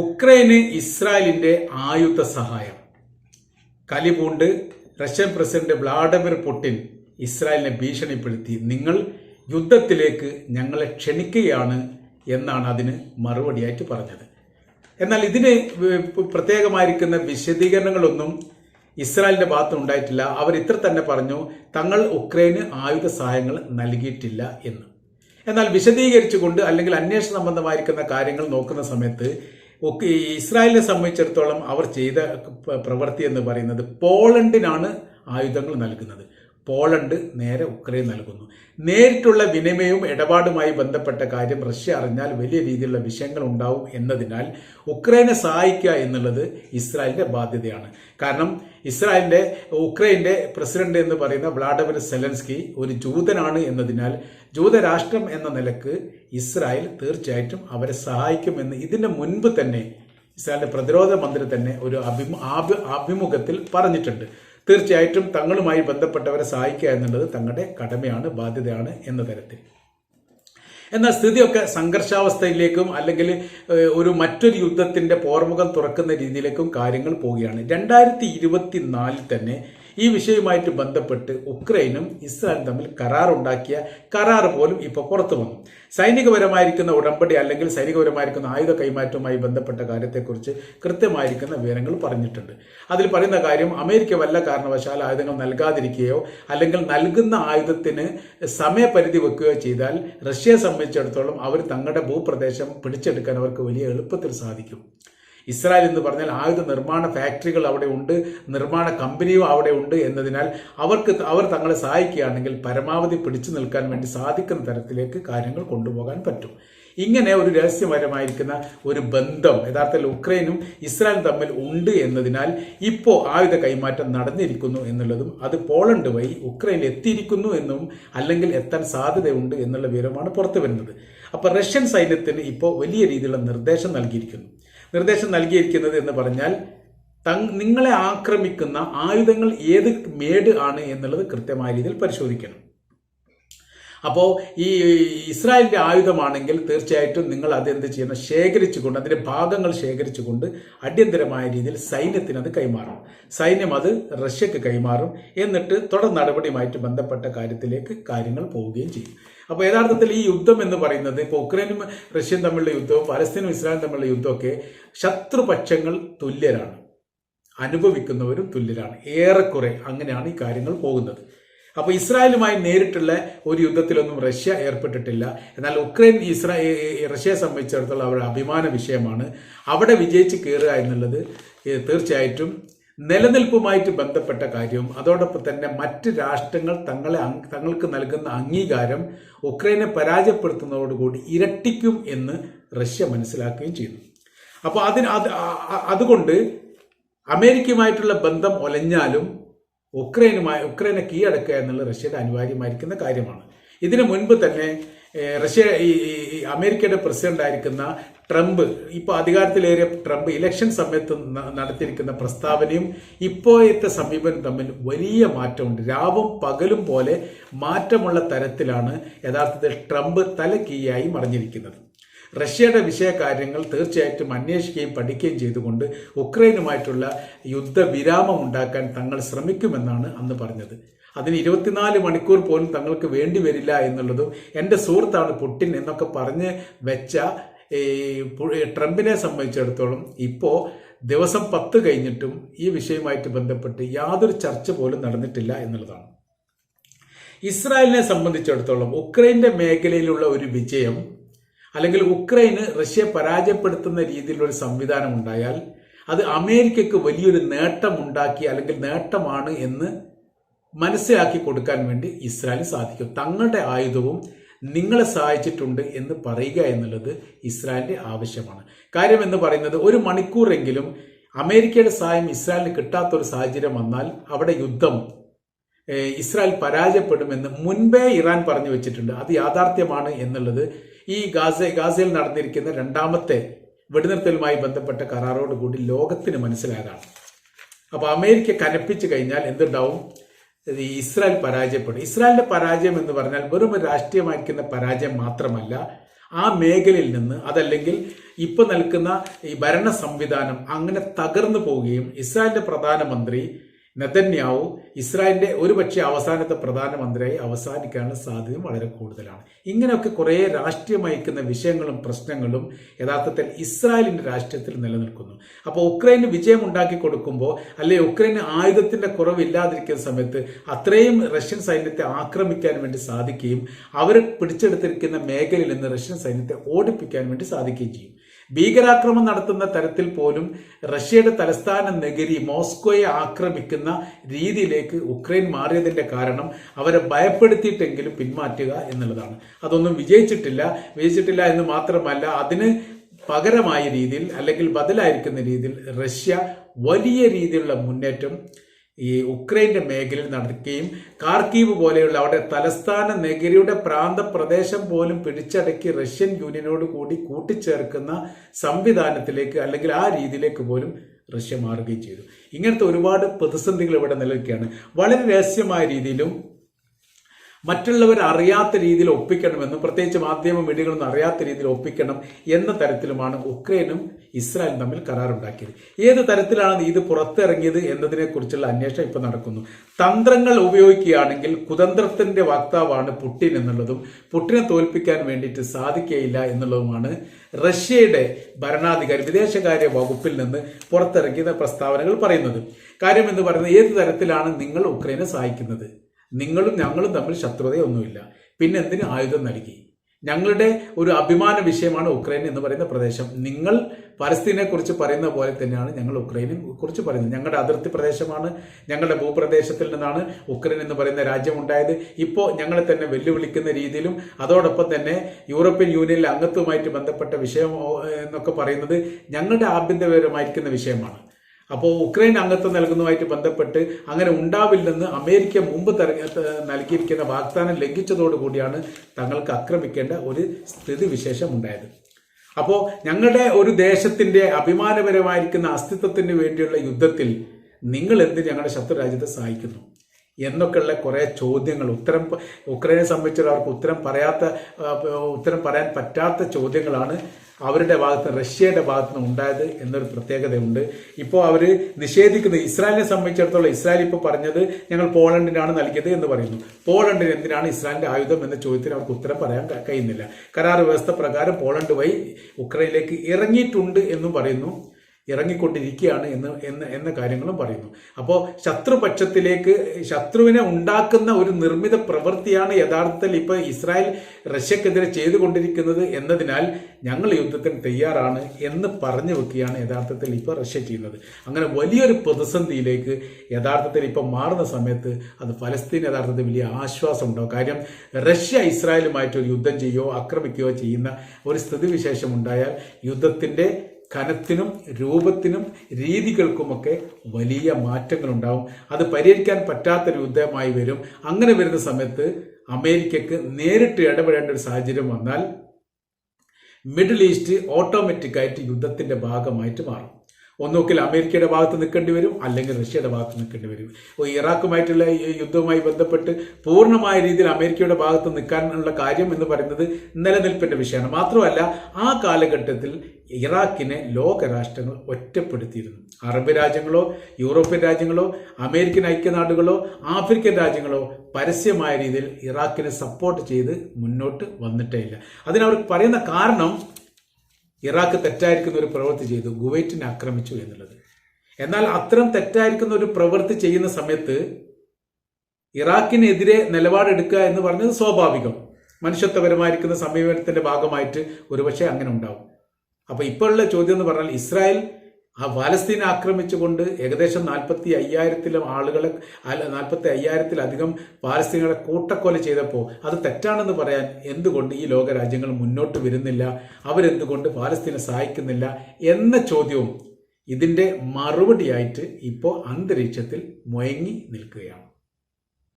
ഉക്രൈന് ഇസ്രായേലിന്റെ ആയുധ സഹായം. കലിപൂണ്ട് റഷ്യൻ പ്രസിഡന്റ് വ്ളാഡിമിർ പുടിൻ ഇസ്രായേലിനെ ഭീഷണിപ്പെടുത്തി. നിങ്ങൾ യുദ്ധത്തിലേക്ക് ഞങ്ങളെ ക്ഷണിക്കുകയാണ് എന്നാണ് അതിന് മറുപടിയായിട്ട് പറഞ്ഞത്. എന്നാൽ ഇതിന് പ്രത്യേകമായിരിക്കുന്ന വിശദീകരണങ്ങളൊന്നും ഇസ്രായേലിന്റെ ഭാഗത്ത് ഉണ്ടായിട്ടില്ല. അവർ ഇത്ര തന്നെ പറഞ്ഞു തങ്ങൾ ഉക്രൈന് ആയുധ സഹായങ്ങൾ നൽകിയിട്ടില്ല എന്ന്. എന്നാൽ വിശദീകരിച്ചുകൊണ്ട് അല്ലെങ്കിൽ അന്വേഷണ സംബന്ധമായിരിക്കുന്ന കാര്യങ്ങൾ നോക്കുന്ന സമയത്ത് ഒക്കെ ഇസ്രായേലിനെ സംബന്ധിച്ചിടത്തോളം അവർ ചെയ്ത പ്രവൃത്തി എന്ന് പറയുന്നത് പോളണ്ടിനാണ് ആയുധങ്ങൾ നൽകുന്നത്. പോളണ്ട് നേരെ ഉക്രൈൻ നൽകുന്നു. നേരിട്ടുള്ള വിനിമയവും ഇടപാടുമായി ബന്ധപ്പെട്ട കാര്യം റഷ്യ അറിഞ്ഞാൽ വലിയ രീതിയിലുള്ള വിഷയങ്ങൾ ഉണ്ടാവും എന്നതിനാൽ ഉക്രൈനെ സഹായിക്കുക എന്നുള്ളത് ഇസ്രായേലിന്റെ ബാധ്യതയാണ്. കാരണം ഇസ്രായേലിന്റെ ഉക്രൈന്റെ പ്രസിഡന്റ് എന്ന് പറയുന്ന വ്ളാഡിമിർ സെലൻസ്കി ഒരു ജൂതനാണ് എന്നതിനാൽ ജൂതരാഷ്ട്രം എന്ന നിലയ്ക്ക് ഇസ്രായേൽ തീർച്ചയായിട്ടും അവരെ സഹായിക്കുമെന്ന് ഇതിന് മുൻപ് തന്നെ ഇസ്രായേലിന്റെ പ്രതിരോധ മന്ത്രി തന്നെ ഒരു അഭിമു ആഭിമുഖത്തിൽ പറഞ്ഞിട്ടുണ്ട്. തീർച്ചയായിട്ടും തങ്ങളുമായി ബന്ധപ്പെട്ടവരെ സഹായിക്കുക എന്നുള്ളത് തങ്ങളുടെ കടമയാണ് ബാധ്യതയാണ് എന്ന തരത്തിൽ. എന്നാൽ സ്ഥിതിയൊക്കെ സംഘർഷാവസ്ഥയിലേക്കും അല്ലെങ്കിൽ ഒരു മറ്റൊരു യുദ്ധത്തിന്റെ പോർമുഖം തുറക്കുന്ന രീതിയിലേക്കും കാര്യങ്ങൾ പോവുകയാണ്. രണ്ടായിരത്തി ഇരുപത്തിനാലിൽ തന്നെ ഈ വിഷയവുമായിട്ട് ബന്ധപ്പെട്ട് ഉക്രൈനും ഇസ്രായേലും തമ്മിൽ കരാറുണ്ടാക്കിയ കരാർ പോലും ഇപ്പോൾ പുറത്തു വന്നു. സൈനികപരമായിരിക്കുന്ന ഉടമ്പടി അല്ലെങ്കിൽ സൈനികപരമായിരിക്കുന്ന ആയുധ കൈമാറ്റവുമായി ബന്ധപ്പെട്ട കാര്യത്തെക്കുറിച്ച് കൃത്യമായിരിക്കുന്ന വിവരങ്ങൾ പറഞ്ഞിട്ടുണ്ട്. അതിൽ പറയുന്ന കാര്യം അമേരിക്ക വല്ല കാരണവശാൽ ആയുധങ്ങൾ നൽകാതിരിക്കുകയോ അല്ലെങ്കിൽ നൽകുന്ന ആയുധത്തിന് സമയപരിധി വെക്കുകയോ ചെയ്താൽ റഷ്യയെ സംബന്ധിച്ചിടത്തോളം അവർ തങ്ങളുടെ ഭൂപ്രദേശം പിടിച്ചെടുക്കാൻ അവർക്ക് വലിയ എളുപ്പത്തിൽ സാധിക്കും. ഇസ്രായേൽ എന്ന് പറഞ്ഞാൽ ആയുധ നിർമ്മാണ ഫാക്ടറികൾ അവിടെ ഉണ്ട് നിർമ്മാണ കമ്പനിയും അവിടെ ഉണ്ട് എന്നതിനാൽ അവർക്ക് അവർ തങ്ങളെ സഹായിക്കുകയാണെങ്കിൽ പരമാവധി പിടിച്ചു നിൽക്കാൻ വേണ്ടി സാധിക്കുന്ന തരത്തിലേക്ക് കാര്യങ്ങൾ കൊണ്ടുപോകാൻ പറ്റും. ഇങ്ങനെ ഒരു രഹസ്യപരമായിരിക്കുന്ന ഒരു ബന്ധം യഥാർത്ഥത്തിൽ ഉക്രൈനും ഇസ്രായേലും തമ്മിൽ ഉണ്ട് എന്നതിനാൽ ഇപ്പോൾ ആയുധ കൈമാറ്റം നടന്നിരിക്കുന്നു എന്നുള്ളതും അത് പോളണ്ട് വഴി ഉക്രൈനിൽ എത്തിയിരിക്കുന്നു എന്നും അല്ലെങ്കിൽ എത്താൻ സാധ്യതയുണ്ട് എന്നുള്ള വിവരമാണ് പുറത്തു വരുന്നത് അപ്പോൾ റഷ്യൻ സൈന്യത്തിന് ഇപ്പോൾ വലിയ രീതിയിലുള്ള നിർദ്ദേശം നൽകിയിരിക്കുന്നു. നിർദ്ദേശം നൽകിയിരിക്കുന്നത് എന്ന് പറഞ്ഞാൽ നിങ്ങളെ ആക്രമിക്കുന്ന ആയുധങ്ങൾ ഏത് മേഡ് ആണ് എന്നുള്ളത് കൃത്യമായ രീതിയിൽ പരിശോധിക്കണം. അപ്പോൾ ഈ ഇസ്രായേലിന്റെ ആയുധമാണെങ്കിൽ തീർച്ചയായിട്ടും നിങ്ങൾ അതെന്ത് ചെയ്യണം ശേഖരിച്ചുകൊണ്ട് അതിന്റെ ഭാഗങ്ങൾ ശേഖരിച്ചുകൊണ്ട് അടിയന്തരമായ രീതിയിൽ സൈന്യത്തിന് അത് കൈമാറും സൈന്യം അത് റഷ്യക്ക് കൈമാറും. എന്നിട്ട് തുടർ നടപടിയുമായിട്ട് ബന്ധപ്പെട്ട കാര്യത്തിലേക്ക് കാര്യങ്ങൾ പോവുകയും ചെയ്യും. അപ്പോൾ യഥാർത്ഥത്തിൽ ഈ യുദ്ധം എന്ന് പറയുന്നത് ഇപ്പോൾ ഉക്രൈനും റഷ്യയും തമ്മിലുള്ള യുദ്ധവും പലസ്തീനും ഇസ്രായേലും തമ്മിലുള്ള യുദ്ധമൊക്കെ ശത്രുപക്ഷങ്ങൾ തുല്യരാണ്. അനുഭവിക്കുന്നവരും തുല്യരാണ്. ഏറെക്കുറെ അങ്ങനെയാണ് ഈ കാര്യങ്ങൾ പോകുന്നത്. അപ്പോൾ ഇസ്രായേലുമായി നേരിട്ടുള്ള ഒരു യുദ്ധത്തിലൊന്നും റഷ്യ ഏർപ്പെട്ടിട്ടില്ല. എന്നാൽ ഉക്രൈൻ ഇസ്രായേൽ റഷ്യയെ സംബന്ധിച്ചിടത്തോളം അവരുടെ അഭിമാന വിഷയമാണ്. അവിടെ വിജയിച്ച് കയറുക എന്നുള്ളത് തീർച്ചയായിട്ടും നിലനിൽപ്പുമായിട്ട് ബന്ധപ്പെട്ട കാര്യവും അതോടൊപ്പം തന്നെ മറ്റ് രാഷ്ട്രങ്ങൾ തങ്ങളെ തങ്ങൾക്ക് നൽകുന്ന അംഗീകാരം ഉക്രൈനെ പരാജയപ്പെടുത്തുന്നതോടുകൂടി ഇരട്ടിക്കും എന്ന് റഷ്യ മനസ്സിലാക്കുകയും ചെയ്തു അപ്പോൾ അതിന് അത് അതുകൊണ്ട് അമേരിക്കയുമായിട്ടുള്ള ബന്ധം ഒലഞ്ഞാലും ഉക്രൈനുമായി ഉക്രൈനെ കീഴടക്കുക എന്നുള്ള റഷ്യയുടെ അനിവാര്യമായിരിക്കുന്ന കാര്യമാണ്. ഇതിനു മുൻപ് തന്നെ റഷ്യ ഈ അമേരിക്കയുടെ പ്രസിഡന്റ് ആയിരിക്കുന്ന ട്രംപ് ഇപ്പോൾ അധികാരത്തിലേറിയ ട്രംപ് ഇലക്ഷൻ സമയത്ത് നടത്തിയിരിക്കുന്ന പ്രസ്താവനയും ഇപ്പോഴത്തെ സമീപനം തമ്മിൽ വലിയ മാറ്റമുണ്ട്. രാവും പകലും പോലെ മാറ്റമുള്ള തരത്തിലാണ് യഥാർത്ഥത്തിൽ ട്രംപ് തല കീയായി മറിഞ്ഞിരിക്കുന്നത്. റഷ്യയുടെ വിഷയകാര്യങ്ങൾ തീർച്ചയായിട്ടും അന്വേഷിക്കുകയും പഠിക്കുകയും ചെയ്തുകൊണ്ട് ഉക്രൈനുമായിട്ടുള്ള യുദ്ധവിരാമം ഉണ്ടാക്കാൻ തങ്ങൾ ശ്രമിക്കുമെന്നാണ് അന്ന് പറഞ്ഞത്. അതിന് ഇരുപത്തിനാല് മണിക്കൂർ പോലും തങ്ങൾക്ക് വേണ്ടി വരില്ല എന്നുള്ളതും എന്റെ സുഹൃത്താണ് പുട്ടിൻ എന്നൊക്കെ പറഞ്ഞ് വെച്ച ഈ ട്രംപിനെ സംബന്ധിച്ചിടത്തോളം ഇപ്പോൾ ദിവസം പത്ത് കഴിഞ്ഞിട്ടും ഈ വിഷയവുമായിട്ട് ബന്ധപ്പെട്ട് യാതൊരു ചർച്ച പോലും നടന്നിട്ടില്ല എന്നുള്ളതാണ്. ഇസ്രായേലിനെ സംബന്ധിച്ചിടത്തോളം ഉക്രൈന്റെ മേഖലയിലുള്ള ഒരു വിജയം അല്ലെങ്കിൽ ഉക്രൈന് റഷ്യ പരാജയപ്പെടുത്തുന്ന രീതിയിലുള്ള ഒരു സംവിധാനം ഉണ്ടായാൽ അത് അമേരിക്കക്ക് വലിയൊരു നേട്ടമുണ്ടാക്കി അല്ലെങ്കിൽ നേട്ടമാണ് എന്ന് മനസ്സിലാക്കി കൊടുക്കാൻ വേണ്ടി ഇസ്രായേലിന് സാധിക്കും. തങ്ങളുടെ ആയുധവും നിങ്ങളെ സഹായിച്ചിട്ടുണ്ട് എന്ന് പറയുക എന്നുള്ളത് ഇസ്രായേലിന്റെ ആവശ്യമാണ്. കാര്യം എന്ന് പറയുന്നത് ഒരു മണിക്കൂറെങ്കിലും അമേരിക്കയുടെ സഹായം ഇസ്രായേലിന് കിട്ടാത്തൊരു സാഹചര്യം വന്നാൽ അവിടെ യുദ്ധം ഇസ്രായേൽ പരാജയപ്പെടുമെന്ന് മുൻപേ ഇറാൻ പറഞ്ഞു വെച്ചിട്ടുണ്ട്. അത് യാഥാർത്ഥ്യമാണ് എന്നുള്ളത് ഈ ഗാസ ഗാസയിൽ നടന്നിരിക്കുന്ന രണ്ടാമത്തെ വെടിനിർത്തലുമായി ബന്ധപ്പെട്ട കരാറോട് കൂടി ലോകത്തിന് മനസ്സിലായതാണ്. അപ്പോൾ അമേരിക്ക കനപ്പിച്ചു കഴിഞ്ഞാൽ എന്തുണ്ടാവും? ഇസ്രായേൽ പരാജയപ്പെടും. ഇസ്രായേലിന്റെ പരാജയം എന്ന് പറഞ്ഞാൽ വെറും രാഷ്ട്രീയമായിരിക്കുന്ന പരാജയം മാത്രമല്ല ആ മേഖലയിൽ നിന്ന് അതല്ലെങ്കിൽ ഇപ്പൊ നിൽക്കുന്ന ഈ ഭരണ സംവിധാനം അങ്ങനെ തകർന്നു പോവുകയും ഇസ്രായേലിന്റെ പ്രധാനമന്ത്രി നെതന്യാവു ഇസ്രായേലിന്റെ ഒരുപക്ഷെ അവസാനത്തെ പ്രധാനമന്ത്രിയായി അവസാനിക്കാനുള്ള സാധ്യത വളരെ കൂടുതലാണ്. ഇങ്ങനെയൊക്കെ കുറേ രാഷ്ട്രീയമയക്കുന്ന വിഷയങ്ങളും പ്രശ്നങ്ങളും യഥാർത്ഥത്തിൽ ഇസ്രായേലിന്റെ രാഷ്ട്രീയത്തിൽ നിലനിൽക്കുന്നു. അപ്പോൾ ഉക്രൈന് വിജയം ഉണ്ടാക്കി കൊടുക്കുമ്പോൾ അല്ലെ ഉക്രൈന് ആയുധത്തിന്റെ കുറവില്ലാതിരിക്കുന്ന സമയത്ത് അത്രയും റഷ്യൻ സൈന്യത്തെ ആക്രമിക്കാൻ വേണ്ടി സാധിക്കുകയും അവർ പിടിച്ചെടുത്തിരിക്കുന്ന മേഖലയിൽ നിന്ന് റഷ്യൻ സൈന്യത്തെ ഓടിപ്പിക്കാൻ വേണ്ടി സാധിക്കുകയും ചെയ്യും. ഭീകരാക്രമണം നടത്തുന്ന തരത്തിൽ പോലും റഷ്യയുടെ തലസ്ഥാന നഗരി മോസ്കോയെ ആക്രമിക്കുന്ന രീതിയിലേക്ക് ഉക്രൈൻ മാറിയതിന്റെ കാരണം അവരെ ഭയപ്പെടുത്തിയിട്ടെങ്കിലും പിന്മാറ്റുക എന്നുള്ളതാണ്. അതൊന്നും വിജയിച്ചിട്ടില്ല. വിജയിച്ചിട്ടില്ല എന്ന് മാത്രമല്ല അതിന് പകരമായ രീതിയിൽ അല്ലെങ്കിൽ ബദലായിരിക്കുന്ന രീതിയിൽ റഷ്യ വലിയ രീതിയിലുള്ള മുന്നേറ്റം ഈ ഉക്രൈന്റെ മേഖലയിൽ നടക്കുകയും കാർക്കീവ് പോലെയുള്ള അവിടെ തലസ്ഥാന നഗരിയുടെ പ്രാന്ത പ്രദേശം പോലും പിടിച്ചടക്കി റഷ്യൻ യൂണിയനോട് കൂടി കൂട്ടിച്ചേർക്കുന്ന സംവിധാനത്തിലേക്ക് അല്ലെങ്കിൽ ആ രീതിയിലേക്ക് പോലും റഷ്യ മാറുകയും ചെയ്തു. ഇങ്ങനത്തെ ഒരുപാട് പ്രതിസന്ധികൾ ഇവിടെ നിലനിൽക്കുകയാണ്. വളരെ രഹസ്യമായ രീതിയിലും മറ്റുള്ളവർ അറിയാത്ത രീതിയിൽ ഒപ്പിക്കണമെന്നും പ്രത്യേകിച്ച് മാധ്യമ മീഡിയകളൊന്നും അറിയാത്ത രീതിയിൽ ഒപ്പിക്കണം എന്ന തരത്തിലുമാണ് ഉക്രൈനും ഇസ്രായേലും തമ്മിൽ കരാറുണ്ടാക്കിയത്. ഏത് തരത്തിലാണ് ഇത് പുറത്തിറങ്ങിയത് എന്നതിനെ കുറിച്ചുള്ള അന്വേഷണം ഇപ്പൊ നടക്കുന്നു. തന്ത്രങ്ങൾ ഉപയോഗിക്കുകയാണെങ്കിൽ കുതന്ത്രത്തിന്റെ വക്താവാണ് പുട്ടിൻ എന്നുള്ളതും പുട്ടിനെ തോൽപ്പിക്കാൻ വേണ്ടിയിട്ട് സാധിക്കുകയില്ല എന്നുള്ളതുമാണ് റഷ്യയുടെ ഭരണാധികാരി വിദേശകാര്യ വകുപ്പിൽ നിന്ന് പുറത്തിറങ്ങിയ പ്രസ്താവനകൾ പറയുന്നത്. കാര്യം എന്ന് പറയുന്നത് ഏത് തരത്തിലാണ് നിങ്ങൾ ഉക്രൈനെ സഹായിക്കുന്നത്? നിങ്ങളും ഞങ്ങളും തമ്മിൽ ശത്രുതയൊന്നുമില്ല. പിന്നെ എന്തിന് ആയുധം നൽകി? ഞങ്ങളുടെ ഒരു അഭിമാന വിഷയമാണ് ഉക്രൈൻ എന്ന് പറയുന്ന പ്രദേശം. നിങ്ങൾ പലസ്തീനെ കുറിച്ച് പറയുന്ന പോലെ തന്നെയാണ് ഞങ്ങൾ ഉക്രൈനെ കുറിച്ച് പറയുന്നത്. ഞങ്ങളുടെ അതിർത്തി പ്രദേശമാണ് ഞങ്ങളുടെ ഭൂപ്രദേശത്തിൽ നിന്നാണ് ഉക്രൈൻ എന്ന് പറയുന്ന രാജ്യം ഉണ്ടായത് ഇപ്പോൾ ഞങ്ങളെ തന്നെ വെല്ലുവിളിക്കുന്ന രീതിയിലും അതോടൊപ്പം തന്നെ യൂറോപ്യൻ യൂണിയനിലെ അംഗത്വമായിട്ട് ബന്ധപ്പെട്ട വിഷയം എന്നൊക്കെ പറയുന്നത് ഞങ്ങളുടെ ആഭ്യന്തരപരമായിരിക്കുന്ന വിഷയമാണ്. അപ്പോൾ ഉക്രൈൻ അംഗത്വം നൽകുന്നതുമായിട്ട് ബന്ധപ്പെട്ട് അങ്ങനെ ഉണ്ടാവില്ലെന്ന് അമേരിക്ക മുമ്പ് നൽകിയിരിക്കുന്ന വാഗ്ദാനം ലംഘിച്ചതോടുകൂടിയാണ് തങ്ങൾക്ക് ആക്രമിക്കേണ്ട ഒരു സ്ഥിതിവിശേഷം ഉണ്ടായത്. അപ്പോൾ ഞങ്ങളുടെ ഒരു ദേശത്തിന്റെ അഭിമാനപരമായിരിക്കുന്ന അസ്തിത്വത്തിന് വേണ്ടിയുള്ള യുദ്ധത്തിൽ നിങ്ങൾ എന്ത് ഞങ്ങളുടെ ശത്രു രാജ്യത്തെ സഹായിക്കുന്നു? എന്നൊക്കെയുള്ള കുറേ ചോദ്യങ്ങൾ. ഉത്തരം ഉക്രൈനെ സംബന്ധിച്ചുള്ള അവർക്ക് ഉത്തരം പറയാത്ത ഉത്തരം പറയാൻ പറ്റാത്ത ചോദ്യങ്ങളാണ് അവരുടെ ഭാഗത്ത് റഷ്യയുടെ ഭാഗത്ത് നിന്ന് ഉണ്ടായത് എന്നൊരു പ്രത്യേകതയുണ്ട്. ഇപ്പോൾ അവർ നിഷേധിക്കുന്നത് ഇസ്രായേലിനെ സംബന്ധിച്ചിടത്തോളം ഇസ്രായേൽ ഇപ്പോൾ പറഞ്ഞത് ഞങ്ങൾ പോളണ്ടിനാണ് നൽകിയത് എന്ന് പറയുന്നു. പോളണ്ടിന് എന്തിനാണ് ഇസ്രായേലിന്റെ ആയുധം എന്ന ചോദ്യത്തിന് അവർക്ക് ഉത്തരം പറയാൻ കഴിയുന്നില്ല. കരാർ വ്യവസ്ഥ പ്രകാരം പോളണ്ട് വഴി ഉക്രൈനിലേക്ക് ഇറങ്ങിയിട്ടുണ്ട് എന്നും പറയുന്നു. ഇറങ്ങിക്കൊണ്ടിരിക്കുകയാണ് എന്ന് എന്ന് എന്ന കാര്യങ്ങളും പറയുന്നു. അപ്പോൾ ശത്രുപക്ഷത്തിലേക്ക് ശത്രുവിനെ ഉണ്ടാക്കുന്ന ഒരു നിർമ്മിത പ്രവൃത്തിയാണ് യഥാർത്ഥത്തിൽ ഇപ്പോൾ ഇസ്രായേൽ റഷ്യക്കെതിരെ ചെയ്തുകൊണ്ടിരിക്കുന്നത് എന്നതിനാൽ ഞങ്ങൾ യുദ്ധത്തിന് തയ്യാറാണ് എന്ന് പറഞ്ഞു വെക്കുകയാണ് യഥാർത്ഥത്തിൽ ഇപ്പോൾ റഷ്യ ചെയ്യുന്നത്. അങ്ങനെ വലിയൊരു പ്രതിസന്ധിയിലേക്ക് യഥാർത്ഥത്തിൽ ഇപ്പോൾ മാറുന്ന സമയത്ത് അത് ഫലസ്തീൻ യഥാർത്ഥത്തിൽ വലിയ ആശ്വാസം ഉണ്ടാവും കാര്യം റഷ്യ ഇസ്രായേലുമായിട്ട് ഒരു യുദ്ധം ചെയ്യുകയോ ആക്രമിക്കുകയോ ചെയ്യുന്ന ഒരു സ്ഥിതിവിശേഷം ഉണ്ടായാൽ യുദ്ധത്തിന്റെ കനത്തിനും രൂപത്തിനും രീതികൾക്കുമൊക്കെ വലിയ മാറ്റങ്ങൾ ഉണ്ടാവും അത് പരിഹരിക്കാൻ പറ്റാത്ത യുദ്ധമായി വരും. അങ്ങനെ വരുന്ന സമയത്ത് അമേരിക്കക്ക് നേരിട്ട് ഇടപെടേണ്ട ഒരു സാഹചര്യം വന്നാൽ മിഡിൽ ഈസ്റ്റ് ഓട്ടോമാറ്റിക്കായിട്ട് യുദ്ധത്തിന്റെ ഭാഗമായിട്ട് മാറും. ഒന്നുകിൽ അമേരിക്കയുടെ ഭാഗത്ത് നിൽക്കേണ്ടി വരും അല്ലെങ്കിൽ റഷ്യയുടെ ഭാഗത്ത് നിൽക്കേണ്ടി വരും. ഇറാഖുമായിട്ടുള്ള യുദ്ധവുമായി ബന്ധപ്പെട്ട് പൂർണമായ രീതിയിൽ അമേരിക്കയുടെ ഭാഗത്ത് നിൽക്കാനുള്ള കാര്യം എന്ന് പറയുന്നത് നിലനിൽപ്പിന്റെ വിഷയമാണ്. മാത്രമല്ല ആ കാലഘട്ടത്തിൽ ഇറാഖിനെ ലോകരാഷ്ട്രങ്ങൾ ഒറ്റപ്പെടുത്തിയിരുന്നു. അറബ് രാജ്യങ്ങളോ യൂറോപ്യൻ രാജ്യങ്ങളോ അമേരിക്കൻ ഐക്യനാടുകളോ ആഫ്രിക്കൻ രാജ്യങ്ങളോ പരസ്യമായ രീതിയിൽ ഇറാഖിനെ സപ്പോർട്ട് ചെയ്ത് മുന്നോട്ട് വന്നിട്ടേ ഇല്ല അതിനവർ പറയുന്ന കാരണം ഇറാഖ് തെറ്റായിരിക്കുന്ന ഒരു പ്രവൃത്തി ചെയ്തു കുവൈറ്റിനെ ആക്രമിച്ചു എന്നുള്ളത്. എന്നാൽ അത്തരം തെറ്റായിരിക്കുന്ന ഒരു പ്രവൃത്തി ചെയ്യുന്ന സമയത്ത് ഇറാഖിനെതിരെ നിലപാടെടുക്കുക എന്ന് പറഞ്ഞത് സ്വാഭാവികം. മനുഷ്യത്വപരമായിരിക്കുന്ന സമീപനത്തിന്റെ ഭാഗമായിട്ട് ഒരുപക്ഷെ അങ്ങനെ ഉണ്ടാവും. അപ്പൊ ഇപ്പോഴുള്ള ചോദ്യം എന്ന് പറഞ്ഞാൽ ഇസ്രായേൽ ആ പാലസ്തീൻ ആക്രമിച്ചുകൊണ്ട് ഏകദേശം നാൽപ്പത്തി അയ്യായിരത്തിലും ആളുകളെ നാൽപ്പത്തി അയ്യായിരത്തിലധികം പാലസ്തീനുകളെ കൂട്ടക്കൊല ചെയ്തപ്പോൾ അത് തെറ്റാണെന്ന് പറയാൻ എന്തുകൊണ്ട് ഈ ലോകരാജ്യങ്ങൾ മുന്നോട്ട് വരുന്നില്ല? അവരെന്തുകൊണ്ട് പാലസ്തീനെ സഹായിക്കുന്നില്ല? എന്ന ചോദ്യവും ഇതിന്റെ മറുപടിയായിട്ട് ഇപ്പോൾ അന്തരീക്ഷത്തിൽ മുയങ്ങി നിൽക്കുകയാണ്.